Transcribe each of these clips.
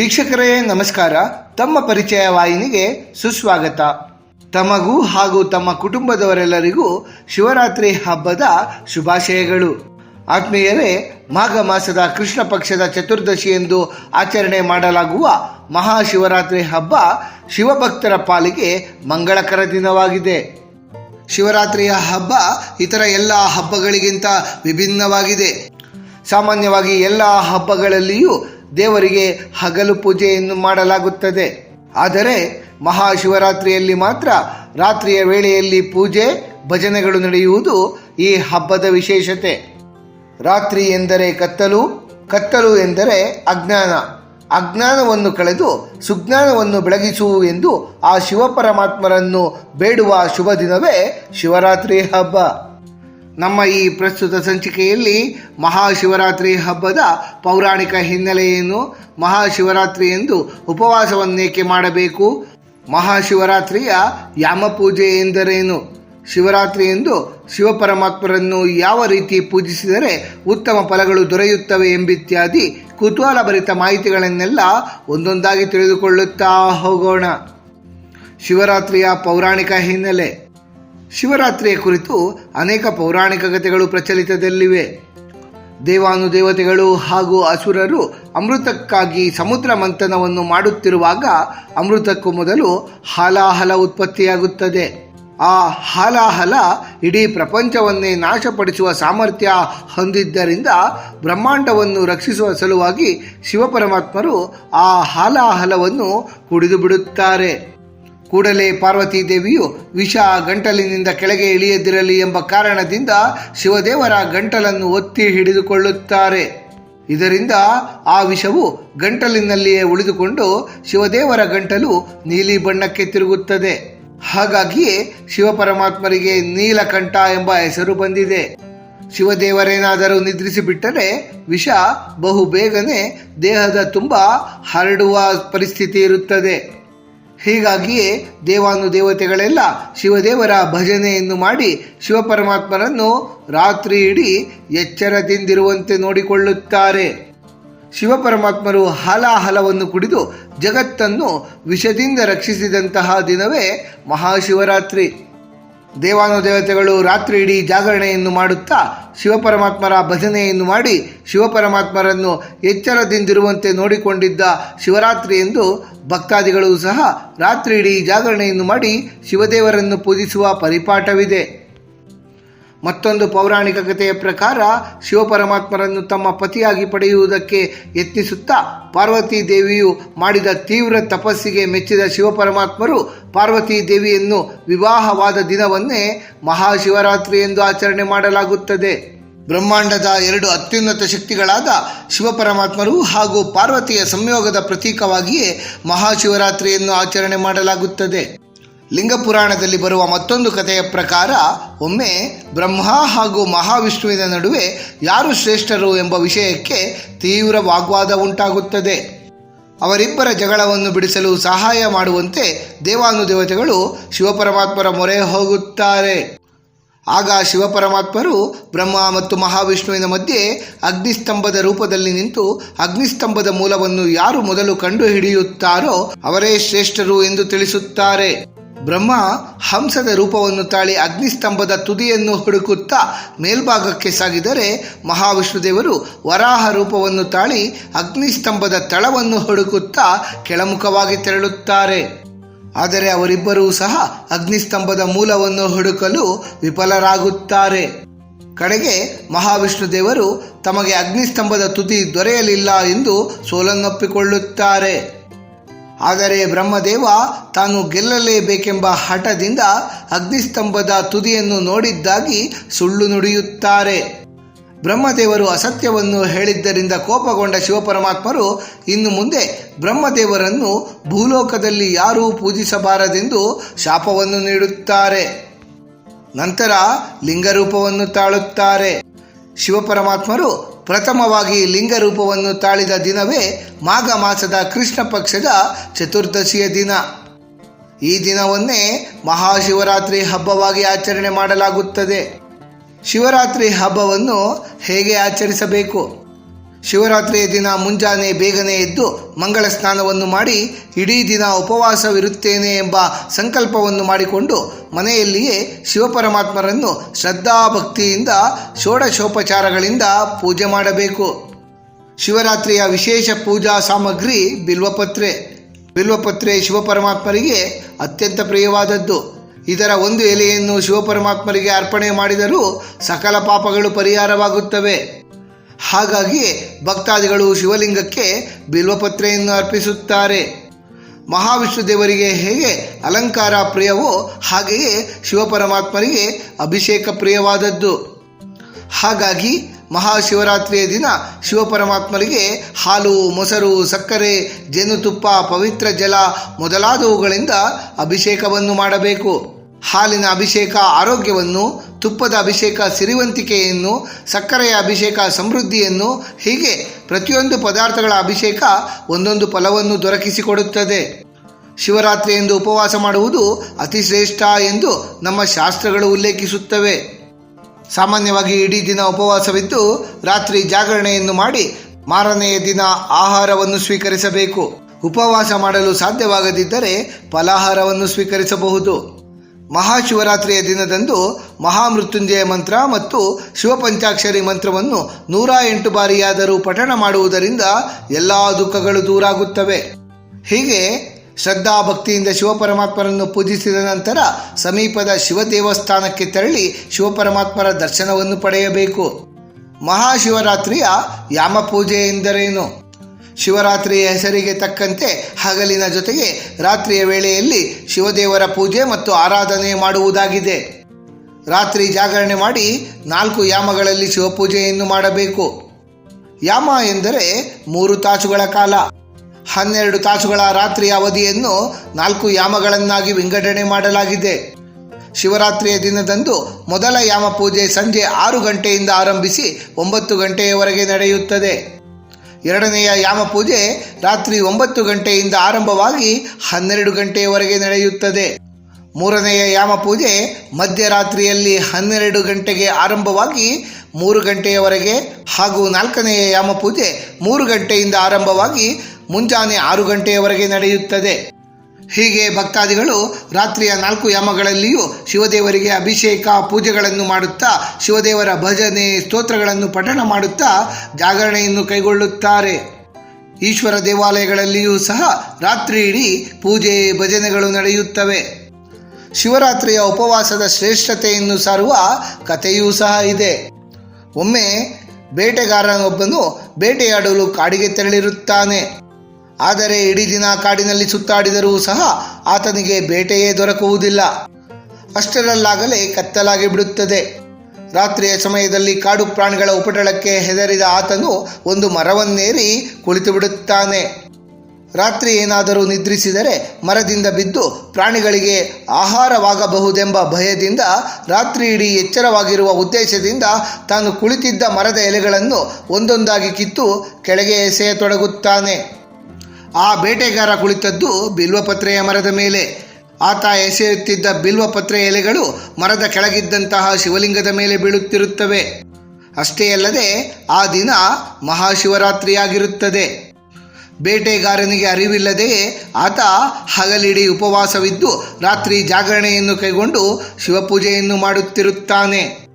ವೀಕ್ಷಕರೇ, ನಮಸ್ಕಾರ. ತಮ್ಮ ಪರಿಚಯ ವಾಹಿನಿಗೆ ಸುಸ್ವಾಗತ. ತಮಗೂ ಹಾಗೂ ತಮ್ಮ ಕುಟುಂಬದವರೆಲ್ಲರಿಗೂ ಶಿವರಾತ್ರಿ ಹಬ್ಬದ ಶುಭಾಶಯಗಳು. ಆತ್ಮೀಯರೇ, ಮಾಘ ಮಾಸದ ಕೃಷ್ಣ ಪಕ್ಷದ ಚತುರ್ದಶಿ ಎಂದು ಆಚರಣೆ ಮಾಡಲಾಗುವ ಮಹಾಶಿವರಾತ್ರಿ ಹಬ್ಬ ಶಿವಭಕ್ತರ ಪಾಲಿಗೆ ಮಂಗಳಕರ ದಿನವಾಗಿದೆ. ಶಿವರಾತ್ರಿಯ ಹಬ್ಬ ಇತರ ಎಲ್ಲ ಹಬ್ಬಗಳಿಗಿಂತ ವಿಭಿನ್ನವಾಗಿದೆ. ಸಾಮಾನ್ಯವಾಗಿ ಎಲ್ಲ ಹಬ್ಬಗಳಲ್ಲಿಯೂ ದೇವರಿಗೆ ಹಗಲು ಪೂಜೆಯನ್ನು ಮಾಡಲಾಗುತ್ತದೆ. ಆದರೆ ಮಹಾಶಿವರಾತ್ರಿಯಲ್ಲಿ ಮಾತ್ರ ರಾತ್ರಿಯ ವೇಳೆಯಲ್ಲಿ ಪೂಜೆ, ಭಜನೆಗಳು ನಡೆಯುವುದು ಈ ಹಬ್ಬದ ವಿಶೇಷತೆ. ರಾತ್ರಿ ಎಂದರೆ ಕತ್ತಲು ಕತ್ತಲು ಎಂದರೆ ಅಜ್ಞಾನ. ಅಜ್ಞಾನವನ್ನು ಕಳೆದು ಸುಜ್ಞಾನವನ್ನು ಬೆಳಗಿಸುವು ಎಂದು ಆ ಶಿವಪರಮಾತ್ಮರನ್ನು ಬೇಡುವ ಶುಭ ದಿನವೇ ಶಿವರಾತ್ರಿ ಹಬ್ಬ. ನಮ್ಮ ಈ ಪ್ರಸ್ತುತ ಸಂಚಿಕೆಯಲ್ಲಿ ಮಹಾಶಿವರಾತ್ರಿ ಹಬ್ಬದ ಪೌರಾಣಿಕ ಹಿನ್ನೆಲೆಯನ್ನು, ಮಹಾಶಿವರಾತ್ರಿ ಎಂದು ಉಪವಾಸವನ್ನೇಕೆ ಮಾಡಬೇಕು? ಮಹಾಶಿವರಾತ್ರಿಯ ಯಾಮಪೂಜೆ ಎಂದರೇನು? ಶಿವರಾತ್ರಿ ಎಂದು ಶಿವಪರಮಾತ್ಮರನ್ನು ಯಾವ ರೀತಿ ಪೂಜಿಸಿದರೆ ಉತ್ತಮ ಫಲಗಳು ದೊರೆಯುತ್ತವೆ ಎಂಬಿತ್ಯಾದಿ ಕುತೂಹಲಭರಿತ ಮಾಹಿತಿಗಳನ್ನೆಲ್ಲ ಒಂದೊಂದಾಗಿ ತಿಳಿದುಕೊಳ್ಳುತ್ತಾ ಹೋಗೋಣ. ಶಿವರಾತ್ರಿಯ ಪೌರಾಣಿಕ ಹಿನ್ನೆಲೆ. ಶಿವರಾತ್ರಿಯ ಕುರಿತು ಅನೇಕ ಪೌರಾಣಿಕ ಕಥೆಗಳು ಪ್ರಚಲಿತದಲ್ಲಿವೆ. ದೇವಾನುದೇವತೆಗಳು ಹಾಗೂ ಅಸುರರು ಅಮೃತಕ್ಕಾಗಿ ಸಮುದ್ರ ಮಂಥನವನ್ನು ಮಾಡುತ್ತಿರುವಾಗ ಅಮೃತಕ್ಕೂ ಮೊದಲು ಹಾಲಾಹಲ ಉತ್ಪತ್ತಿಯಾಗುತ್ತದೆ. ಆ ಹಾಲಾಹಲ ಇಡೀ ಪ್ರಪಂಚವನ್ನೇ ನಾಶಪಡಿಸುವ ಸಾಮರ್ಥ್ಯ ಹೊಂದಿದ್ದರಿಂದ ಬ್ರಹ್ಮಾಂಡವನ್ನು ರಕ್ಷಿಸುವ ಸಲುವಾಗಿ ಶಿವಪರಮಾತ್ಮರು ಆ ಹಾಲಾಹಲವನ್ನು ಕುಡಿದು ಬಿಡುತ್ತಾರೆ. ಕೂಡಲೇ ಪಾರ್ವತಿ ದೇವಿಯು ವಿಷ ಗಂಟಲಿನಿಂದ ಕೆಳಗೆ ಇಳಿಯದಿರಲಿ ಎಂಬ ಕಾರಣದಿಂದ ಶಿವದೇವರ ಗಂಟಲನ್ನು ಒತ್ತಿ ಹಿಡಿದುಕೊಳ್ಳುತ್ತಾರೆ. ಇದರಿಂದ ಆ ವಿಷವು ಗಂಟಲಿನಲ್ಲಿಯೇ ಉಳಿದುಕೊಂಡು ಶಿವದೇವರ ಗಂಟಲು ನೀಲಿ ಬಣ್ಣಕ್ಕೆ ತಿರುಗುತ್ತದೆ. ಹಾಗಾಗಿಯೇ ಶಿವಪರಮಾತ್ಮರಿಗೆ ನೀಲಕಂಠ ಎಂಬ ಹೆಸರು ಬಂದಿದೆ. ಶಿವದೇವರೇನಾದರೂ ನಿದ್ರಿಸಿಬಿಟ್ಟರೆ ವಿಷ ಬಹು ಬೇಗನೆ ದೇಹದ ತುಂಬ ಹರಡುವ ಪರಿಸ್ಥಿತಿ ಇರುತ್ತದೆ ಹೀಗಾಗಿಯೇ ದೇವಾನುದೇವತೆಗಳೆಲ್ಲ ಶಿವದೇವರ ಭಜನೆಯನ್ನು ಮಾಡಿ ಶಿವಪರಮಾತ್ಮರನ್ನು ರಾತ್ರಿ ಇಡೀ ಎಚ್ಚರದಿಂದಿರುವಂತೆ ನೋಡಿಕೊಳ್ಳುತ್ತಾರೆ. ಶಿವಪರಮಾತ್ಮರು ಹಲಾಹಲವನ್ನು ಕುಡಿದು ಜಗತ್ತನ್ನು ವಿಷದಿಂದ ರಕ್ಷಿಸಿದಂತಹ ದಿನವೇ ಮಹಾಶಿವರಾತ್ರಿ. ದೇವಾನುದೇವತೆಗಳು ರಾತ್ರಿ ಇಡೀ ಜಾಗರಣೆಯನ್ನು ಮಾಡುತ್ತಾ ಶಿವಪರಮಾತ್ಮರ ಭಜನೆಯನ್ನು ಮಾಡಿ ಶಿವಪರಮಾತ್ಮರನ್ನು ಎಚ್ಚರದಿಂದಿರುವಂತೆ ನೋಡಿಕೊಂಡಿದ್ದ ಶಿವರಾತ್ರಿ ಎಂದು ಭಕ್ತಾದಿಗಳು ಸಹ ರಾತ್ರಿ ಇಡೀ ಜಾಗರಣೆಯನ್ನು ಮಾಡಿ ಶಿವದೇವರನ್ನು ಪೂಜಿಸುವ ಪರಿಪಾಠವಿದೆ. ಮತ್ತೊಂದು ಪೌರಾಣಿಕ ಕಥೆಯ ಪ್ರಕಾರ ಶಿವಪರಮಾತ್ಮರನ್ನು ತಮ್ಮ ಪತಿಯಾಗಿ ಪಡೆಯುವುದಕ್ಕೆ ಯತ್ನಿಸುತ್ತಾ ಪಾರ್ವತಿ ದೇವಿಯು ಮಾಡಿದ ತೀವ್ರ ತಪಸ್ಸಿಗೆ ಮೆಚ್ಚಿದ ಶಿವಪರಮಾತ್ಮರು ಪಾರ್ವತಿ ದೇವಿಯನ್ನು ವಿವಾಹವಾದ ದಿನವನ್ನೇ ಮಹಾಶಿವರಾತ್ರಿ ಎಂದು ಆಚರಣೆ ಮಾಡಲಾಗುತ್ತದೆ. ಬ್ರಹ್ಮಾಂಡದ ಎರಡು ಅತ್ಯುನ್ನತ ಶಕ್ತಿಗಳಾದ ಶಿವಪರಮಾತ್ಮರು ಹಾಗೂ ಪಾರ್ವತಿಯ ಸಂಯೋಗದ ಪ್ರತೀಕವಾಗಿಯೇ ಮಹಾಶಿವರಾತ್ರಿಯನ್ನು ಆಚರಣೆ ಮಾಡಲಾಗುತ್ತದೆ. ಲಿಂಗ ಪುರಾಣದಲ್ಲಿ ಬರುವ ಮತ್ತೊಂದು ಕಥೆಯ ಪ್ರಕಾರ ಒಮ್ಮೆ ಬ್ರಹ್ಮ ಹಾಗೂ ಮಹಾವಿಷ್ಣುವಿನ ನಡುವೆ ಯಾರು ಶ್ರೇಷ್ಠರು ಎಂಬ ವಿಷಯಕ್ಕೆ ತೀವ್ರ ವಾಗ್ವಾದ ಉಂಟಾಗುತ್ತದೆ. ಅವರಿಬ್ಬರ ಜಗಳವನ್ನು ಬಿಡಿಸಲು ಸಹಾಯ ಮಾಡುವಂತೆ ದೇವಾನುದೇವತೆಗಳು ಶಿವಪರಮಾತ್ಮರ ಮೊರೆ ಹೋಗುತ್ತಾರೆ. ಆಗ ಶಿವಪರಮಾತ್ಮರು ಬ್ರಹ್ಮ ಮತ್ತು ಮಹಾವಿಷ್ಣುವಿನ ಮಧ್ಯೆ ಅಗ್ನಿಸ್ತಂಭದ ರೂಪದಲ್ಲಿ ನಿಂತು ಅಗ್ನಿಸ್ತಂಭದ ಮೂಲವನ್ನು ಯಾರು ಮೊದಲು ಕಂಡುಹಿಡಿಯುತ್ತಾರೋ ಅವರೇ ಶ್ರೇಷ್ಠರು ಎಂದು ತಿಳಿಸುತ್ತಾರೆ. ಬ್ರಹ್ಮ ಹಂಸದ ರೂಪವನ್ನು ತಾಳಿ ಅಗ್ನಿಸ್ತಂಭದ ತುದಿಯನ್ನು ಹುಡುಕುತ್ತಾ ಮೇಲ್ಭಾಗಕ್ಕೆ ಸಾಗಿದರೆ ಮಹಾವಿಷ್ಣುದೇವರು ವರಾಹ ರೂಪವನ್ನು ತಾಳಿ ಅಗ್ನಿಸ್ತಂಭದ ತಳವನ್ನು ಹುಡುಕುತ್ತಾ ಕೆಳಮುಖವಾಗಿ ತೆರಳುತ್ತಾರೆ. ಆದರೆ ಅವರಿಬ್ಬರೂ ಸಹ ಅಗ್ನಿಸ್ತಂಭದ ಮೂಲವನ್ನು ಹುಡುಕಲು ವಿಫಲರಾಗುತ್ತಾರೆ. ಕಡೆಗೆ ಮಹಾವಿಷ್ಣು ದೇವರು ತಮಗೆ ಅಗ್ನಿಸ್ತಂಭದ ತುದಿ ದೊರೆಯಲಿಲ್ಲ ಎಂದು ಸೋಲನ್ನೊಪ್ಪಿಕೊಳ್ಳುತ್ತಾರೆ. ಆದರೆ ಬ್ರಹ್ಮದೇವ ತಾನು ಗೆಲ್ಲಲೇಬೇಕೆಂಬ ಹಠದಿಂದ ಅಗ್ನಿಸ್ತಂಭದ ತುದಿಯನ್ನು ನೋಡಿದ್ದಾಗಿ ಸುಳ್ಳು ನುಡಿಯುತ್ತಾರೆ. ಬ್ರಹ್ಮದೇವರು ಅಸತ್ಯವನ್ನು ಹೇಳಿದ್ದರಿಂದ ಕೋಪಗೊಂಡ ಶಿವಪರಮಾತ್ಮರು ಇನ್ನು ಮುಂದೆ ಬ್ರಹ್ಮದೇವರನ್ನು ಭೂಲೋಕದಲ್ಲಿ ಯಾರೂ ಪೂಜಿಸಬಾರದೆಂದು ಶಾಪವನ್ನು ನೀಡುತ್ತಾರೆ. ನಂತರ ಲಿಂಗರೂಪವನ್ನು ತಾಳುತ್ತಾರೆ. ಶಿವಪರಮಾತ್ಮರು ಪ್ರಥಮವಾಗಿ ಲಿಂಗರೂಪವನ್ನು ತಾಳಿದ ದಿನವೇ ಮಾಘ ಮಾಸದ ಕೃಷ್ಣ ಪಕ್ಷದ ಚತುರ್ದಶಿಯ ದಿನ. ಈ ದಿನವನ್ನೇ ಮಹಾಶಿವರಾತ್ರಿ ಹಬ್ಬವಾಗಿ ಆಚರಣೆ ಮಾಡಲಾಗುತ್ತದೆ. ಶಿವರಾತ್ರಿ ಹಬ್ಬವನ್ನು ಹೇಗೆ ಆಚರಿಸಬೇಕು? ಶಿವರಾತ್ರಿಯ ದಿನ ಮುಂಜಾನೆ ಬೇಗನೆ ಎದ್ದು ಮಂಗಳ ಸ್ನಾನವನ್ನು ಮಾಡಿ ಇಡೀ ದಿನ ಉಪವಾಸವಿರುತ್ತೇನೆ ಎಂಬ ಸಂಕಲ್ಪವನ್ನು ಮಾಡಿಕೊಂಡು ಮನೆಯಲ್ಲಿಯೇ ಶಿವಪರಮಾತ್ಮರನ್ನು ಶ್ರದ್ಧಾಭಕ್ತಿಯಿಂದ ಷೋಡಶೋಪಚಾರಗಳಿಂದ ಪೂಜೆ ಮಾಡಬೇಕು. ಶಿವರಾತ್ರಿಯ ವಿಶೇಷ ಪೂಜಾ ಸಾಮಗ್ರಿ ಬಿಲ್ವಪತ್ರೆ. ಬಿಲ್ವಪತ್ರೆ ಶಿವಪರಮಾತ್ಮರಿಗೆ ಅತ್ಯಂತ ಪ್ರಿಯವಾದದ್ದು. ಇದರ ಒಂದು ಎಲೆಯನ್ನು ಶಿವಪರಮಾತ್ಮರಿಗೆ ಅರ್ಪಣೆ ಮಾಡಿದರೂ ಸಕಲ ಪಾಪಗಳು ಪರಿಹಾರವಾಗುತ್ತವೆ. ಹಾಗಾಗಿ ಭಕ್ತಾದಿಗಳು ಶಿವಲಿಂಗಕ್ಕೆ ಬಿಲ್ವಪತ್ರೆಯನ್ನು ಅರ್ಪಿಸುತ್ತಾರೆ. ಮಹಾವಿಷ್ಣು ದೇವರಿಗೆ ಹೇಗೆ ಅಲಂಕಾರ ಪ್ರಿಯವೋ ಹಾಗೆಯೇ ಶಿವಪರಮಾತ್ಮರಿಗೆ ಅಭಿಷೇಕ ಪ್ರಿಯವಾದದ್ದು. ಹಾಗಾಗಿ ಮಹಾಶಿವರಾತ್ರಿಯ ದಿನ ಶಿವಪರಮಾತ್ಮರಿಗೆ ಹಾಲು, ಮೊಸರು, ಸಕ್ಕರೆ, ಜೇನುತುಪ್ಪ, ಪವಿತ್ರ ಜಲ ಮೊದಲಾದವುಗಳಿಂದ ಅಭಿಷೇಕವನ್ನು ಮಾಡಬೇಕು. ಹಾಲಿನ ಅಭಿಷೇಕ ಆರೋಗ್ಯವನ್ನು ತುಪ್ಪದ ಅಭಿಷೇಕ, ಸಿರಿವಂತಿಕೆಯನ್ನು, ಸಕ್ಕರೆಯ ಅಭಿಷೇಕ, ಸಮೃದ್ಧಿಯನ್ನು, ಹೀಗೆ ಪ್ರತಿಯೊಂದು ಪದಾರ್ಥಗಳ ಅಭಿಷೇಕ ಒಂದೊಂದು ಫಲವನ್ನು ದೊರಕಿಸಿಕೊಡುತ್ತದೆ. ಶಿವರಾತ್ರಿ ಎಂದು ಉಪವಾಸ ಮಾಡುವುದು ಅತಿ ಶ್ರೇಷ್ಠ ಎಂದು ನಮ್ಮ ಶಾಸ್ತ್ರಗಳು ಉಲ್ಲೇಖಿಸುತ್ತವೆ. ಸಾಮಾನ್ಯವಾಗಿ ಇಡೀ ದಿನ ಉಪವಾಸವಿದ್ದು ರಾತ್ರಿ ಜಾಗರಣೆಯನ್ನು ಮಾಡಿ ಮಾರನೆಯ ದಿನ ಆಹಾರವನ್ನು ಸ್ವೀಕರಿಸಬೇಕು. ಉಪವಾಸ ಮಾಡಲು ಸಾಧ್ಯವಾಗದಿದ್ದರೆ ಫಲಾಹಾರವನ್ನು ಸ್ವೀಕರಿಸಬಹುದು. ಮಹಾಶಿವರಾತ್ರಿಯ ದಿನದಂದು ಮಹಾಮೃತ್ಯುಂಜಯ ಮಂತ್ರ ಮತ್ತು ಶಿವಪಂಚಾಕ್ಷರಿ ಮಂತ್ರವನ್ನು ನೂರ ಎಂಟು ಬಾರಿಯಾದರೂ ಪಠಣ ಮಾಡುವುದರಿಂದ ಎಲ್ಲ ದುಃಖಗಳು ದೂರಾಗುತ್ತವೆ. ಹೀಗೆ ಶ್ರದ್ಧಾ ಭಕ್ತಿಯಿಂದ ಶಿವಪರಮಾತ್ಮರನ್ನು ಪೂಜಿಸಿದ ನಂತರ ಸಮೀಪದ ಶಿವ ದೇವಸ್ಥಾನಕ್ಕೆ ತೆರಳಿ ಶಿವಪರಮಾತ್ಮರ ದರ್ಶನವನ್ನು ಪಡೆಯಬೇಕು. ಮಹಾಶಿವರಾತ್ರಿಯ ಯಾಮ ಪೂಜೆ ಎಂದರೇನು? ಶಿವರಾತ್ರಿಯ ಹೆಸರಿಗೆ ತಕ್ಕಂತೆ ಹಗಲಿನ ಜೊತೆಗೆ ರಾತ್ರಿಯ ವೇಳೆಯಲ್ಲಿ ಶಿವದೇವರ ಪೂಜೆ ಮತ್ತು ಆರಾಧನೆ ಮಾಡುವುದಾಗಿದೆ. ರಾತ್ರಿ ಜಾಗರಣೆ ಮಾಡಿ ನಾಲ್ಕು ಯಾಮಗಳಲ್ಲಿ ಶಿವಪೂಜೆಯನ್ನು ಮಾಡಬೇಕು. ಯಾಮ ಎಂದರೆ ಮೂರು ತಾಸುಗಳ ಕಾಲ. ಹನ್ನೆರಡು ತಾಸುಗಳ ರಾತ್ರಿ ಅವಧಿಯನ್ನು ನಾಲ್ಕು ಯಾಮಗಳನ್ನಾಗಿ ವಿಂಗಡಣೆ ಮಾಡಲಾಗಿದೆ. ಶಿವರಾತ್ರಿಯ ದಿನದಂದು ಮೊದಲ ಯಾಮ ಪೂಜೆ ಸಂಜೆ ಆರು ಗಂಟೆಯಿಂದ ಆರಂಭಿಸಿ ಒಂಬತ್ತು ಗಂಟೆಯವರೆಗೆ ನಡೆಯುತ್ತದೆ. ಎರಡನೆಯ ಯಾಮ ಪೂಜೆ ರಾತ್ರಿ ಒಂಬತ್ತು ಗಂಟೆಯಿಂದ ಆರಂಭವಾಗಿ ಹನ್ನೆರಡು ಗಂಟೆಯವರೆಗೆ ನಡೆಯುತ್ತದೆ. ಮೂರನೆಯ ಯಾಮ ಪೂಜೆ ಮಧ್ಯರಾತ್ರಿಯಲ್ಲಿ ಹನ್ನೆರಡು ಗಂಟೆಗೆ ಆರಂಭವಾಗಿ ಮೂರು ಗಂಟೆಯವರೆಗೆ ಹಾಗೂ ನಾಲ್ಕನೆಯ ಯಾಮ ಪೂಜೆ ಮೂರು ಗಂಟೆಯಿಂದ ಆರಂಭವಾಗಿ ಮುಂಜಾನೆ ಆರು ಗಂಟೆಯವರೆಗೆ ನಡೆಯುತ್ತದೆ. ಹೀಗೆ ಭಕ್ತಾದಿಗಳು ರಾತ್ರಿಯ ನಾಲ್ಕು ಯಾಮಗಳಲ್ಲಿಯೂ ಶಿವದೇವರಿಗೆ ಅಭಿಷೇಕ ಪೂಜೆಗಳನ್ನು ಮಾಡುತ್ತಾ, ಶಿವದೇವರ ಭಜನೆ ಸ್ತೋತ್ರಗಳನ್ನು ಪಠಣ ಮಾಡುತ್ತಾ ಜಾಗರಣೆಯನ್ನು ಕೈಗೊಳ್ಳುತ್ತಾರೆ. ಈಶ್ವರ ದೇವಾಲಯಗಳಲ್ಲಿಯೂ ಸಹ ರಾತ್ರಿ ಇಡೀ ಪೂಜೆ ಭಜನೆಗಳು ನಡೆಯುತ್ತವೆ. ಶಿವರಾತ್ರಿಯ ಉಪವಾಸದ ಶ್ರೇಷ್ಠತೆಯನ್ನು ಸಾರುವ ಕಥೆಯೂ ಸಹ ಇದೆ. ಒಮ್ಮೆ ಬೇಟೆಗಾರನೊಬ್ಬನು ಬೇಟೆಯಾಡಲು ಕಾಡಿಗೆ ತೆರಳಿರುತ್ತಾನೆ. ಆದರೆ ಇಡೀ ದಿನ ಕಾಡಿನಲ್ಲಿ ಸುತ್ತಾಡಿದರೂ ಸಹ ಆತನಿಗೆ ಬೇಟೆಯೇ ದೊರಕುವುದಿಲ್ಲ. ಅಷ್ಟರಲ್ಲಾಗಲೇ ಕತ್ತಲಾಗಿ ಬಿಡುತ್ತದೆ. ರಾತ್ರಿಯ ಸಮಯದಲ್ಲಿ ಕಾಡು ಪ್ರಾಣಿಗಳ ಉಪಟಳಕ್ಕೆ ಹೆದರಿದ ಆತನು ಒಂದು ಮರವನ್ನೇರಿ ಕುಳಿತು ಬಿಡುತ್ತಾನೆ. ರಾತ್ರಿ ಏನಾದರೂ ನಿದ್ರಿಸಿದರೆ ಮರದಿಂದ ಬಿದ್ದು ಪ್ರಾಣಿಗಳಿಗೆ ಆಹಾರವಾಗಬಹುದೆಂಬ ಭಯದಿಂದ ರಾತ್ರಿ ಇಡೀ ಎಚ್ಚರವಾಗಿರುವ ಉದ್ದೇಶದಿಂದ ತಾನು ಕುಳಿತಿದ್ದ ಮರದ ಎಲೆಗಳನ್ನು ಒಂದೊಂದಾಗಿ ಕಿತ್ತು ಕೆಳಗೆ ಎಸೆಯತೊಡಗುತ್ತಾನೆ. ಆ ಬೇಟೆಗಾರ ಕುಳಿತದ್ದು ಬಿಲ್ವಪತ್ರೆಯ ಮರದ ಮೇಲೆ. ಆತ ಎಸೆಯುತ್ತಿದ್ದ ಬಿಲ್ವಪತ್ರೆ ಎಲೆಗಳು ಮರದ ಕೆಳಗಿದ್ದಂತಹ ಶಿವಲಿಂಗದ ಮೇಲೆ ಬೀಳುತ್ತಿರುತ್ತವೆ. ಅಷ್ಟೇ ಅಲ್ಲದೆ ಆ ದಿನ ಮಹಾಶಿವರಾತ್ರಿಯಾಗಿರುತ್ತದೆ. ಬೇಟೆಗಾರನಿಗೆ ಅರಿವಿಲ್ಲದೆಯೇ ಆತ ಹಗಲಿಡೀ ಉಪವಾಸವಿದ್ದು ರಾತ್ರಿ ಜಾಗರಣೆಯನ್ನು ಕೈಗೊಂಡು ಶಿವಪೂಜೆಯನ್ನು ಮಾಡುತ್ತಿರುತ್ತಾನೆ.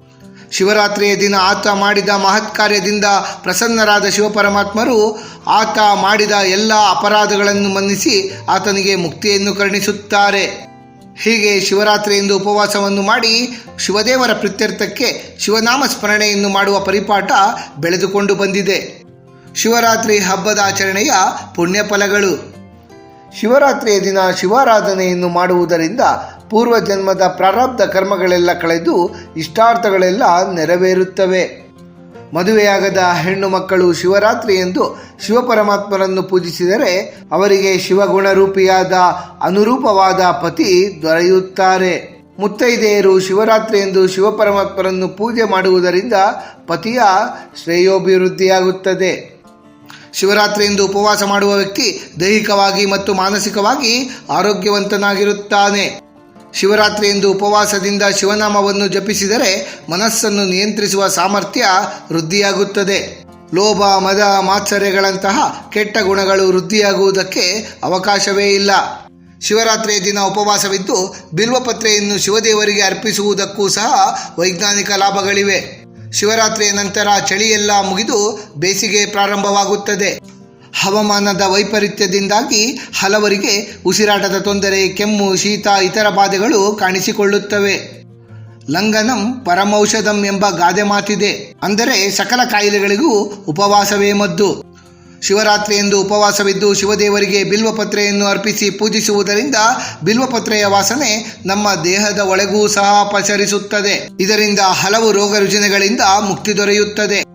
ಶಿವರಾತ್ರಿಯ ದಿನ ಆತ ಮಾಡಿದ ಮಹತ್ ಕಾರ್ಯದಿಂದ ಪ್ರಸನ್ನರಾದ ಶಿವಪರಮಾತ್ಮರು ಆತ ಮಾಡಿದ ಎಲ್ಲ ಅಪರಾಧಗಳನ್ನು ಮನ್ನಿಸಿ ಆತನಿಗೆ ಮುಕ್ತಿಯನ್ನು ಕರುಣಿಸುತ್ತಾರೆ. ಹೀಗೆ ಶಿವರಾತ್ರಿಯೆಂದು ಉಪವಾಸವನ್ನು ಮಾಡಿ ಶಿವದೇವರ ಪ್ರತ್ಯರ್ಥಕ್ಕೆ ಶಿವನಾಮ ಸ್ಮರಣೆಯನ್ನು ಮಾಡುವ ಪರಿಪಾಠ ಬೆಳೆದುಕೊಂಡು ಬಂದಿದೆ. ಶಿವರಾತ್ರಿ ಹಬ್ಬದ ಆಚರಣೆಯ ಪುಣ್ಯ ಫಲಗಳು ಶಿವರಾತ್ರಿಯ ದಿನ ಶಿವಾರಾಧನೆಯನ್ನು ಮಾಡುವುದರಿಂದ ಪೂರ್ವ ಜನ್ಮದ ಪ್ರಾರಬ್ಧ ಕರ್ಮಗಳೆಲ್ಲ ಕಳೆದು ಇಷ್ಟಾರ್ಥಗಳೆಲ್ಲ ನೆರವೇರುತ್ತವೆ. ಮದುವೆಯಾಗದ ಹೆಣ್ಣು ಮಕ್ಕಳು ಶಿವರಾತ್ರಿ ಎಂದು ಶಿವಪರಮಾತ್ಮರನ್ನು ಪೂಜಿಸಿದರೆ ಅವರಿಗೆ ಶಿವಗುಣರೂಪಿಯಾದ ಅನುರೂಪವಾದ ಪತಿ ದೊರೆಯುತ್ತಾರೆ. ಮುತ್ತೈದೆಯರು ಶಿವರಾತ್ರಿ ಎಂದು ಶಿವಪರಮಾತ್ಮರನ್ನು ಪೂಜೆ ಮಾಡುವುದರಿಂದ ಪತಿಯ ಶ್ರೇಯೋಭಿವೃದ್ಧಿಯಾಗುತ್ತದೆ. ಶಿವರಾತ್ರಿ ಎಂದು ಉಪವಾಸ ಮಾಡುವ ವ್ಯಕ್ತಿ ದೈಹಿಕವಾಗಿ ಮತ್ತು ಮಾನಸಿಕವಾಗಿ ಆರೋಗ್ಯವಂತನಾಗಿರುತ್ತಾನೆ. ಶಿವರಾತ್ರಿ ಎಂದು ಉಪವಾಸದಿಂದ ಶಿವನಾಮವನ್ನು ಜಪಿಸಿದರೆ ಮನಸ್ಸನ್ನು ನಿಯಂತ್ರಿಸುವ ಸಾಮರ್ಥ್ಯ ವೃದ್ಧಿಯಾಗುತ್ತದೆ. ಲೋಭ, ಮದ, ಮಾತ್ಸರ್ಯಗಳಂತಹ ಕೆಟ್ಟ ಗುಣಗಳು ವೃದ್ಧಿಯಾಗುವುದಕ್ಕೆ ಅವಕಾಶವೇ ಇಲ್ಲ. ಶಿವರಾತ್ರಿಯ ದಿನ ಉಪವಾಸವಿದ್ದು ಬಿಲ್ವಪತ್ರೆಯನ್ನು ಶಿವದೇವರಿಗೆ ಅರ್ಪಿಸುವುದಕ್ಕೂ ಸಹ ವೈಜ್ಞಾನಿಕ ಲಾಭಗಳಿವೆ. ಶಿವರಾತ್ರಿಯ ನಂತರ ಚಳಿಯೆಲ್ಲ ಮುಗಿದು ಬೇಸಿಗೆ ಪ್ರಾರಂಭವಾಗುತ್ತದೆ. ಹವಾಮಾನದ ವೈಪರೀತ್ಯದಿಂದಾಗಿ ಹಲವರಿಗೆ ಉಸಿರಾಟದ ತೊಂದರೆ, ಕೆಮ್ಮು, ಶೀತ, ಇತರ ಬಾಧೆಗಳು ಕಾಣಿಸಿಕೊಳ್ಳುತ್ತವೆ. ಲಂಗನಂ ಪರಮೌಷಧಂ ಎಂಬ ಗಾದೆ ಮಾತಿದೆ. ಅಂದರೆ ಸಕಲ ಕಾಯಿಲೆಗಳಿಗೂ ಉಪವಾಸವೇ ಮದ್ದು. ಶಿವರಾತ್ರಿಯಂದು ಉಪವಾಸವಿದ್ದು ಶಿವದೇವರಿಗೆ ಬಿಲ್ವಪತ್ರೆಯನ್ನು ಅರ್ಪಿಸಿ ಪೂಜಿಸುವುದರಿಂದ ಬಿಲ್ವಪತ್ರೆಯ ವಾಸನೆ ನಮ್ಮ ದೇಹದ ಒಳಗೂ ಸಹ ಪಸರಿಸುತ್ತದೆ. ಇದರಿಂದ ಹಲವು ರೋಗ ರುಜಿನಗಳಿಂದ ಮುಕ್ತಿ ದೊರೆಯುತ್ತದೆ.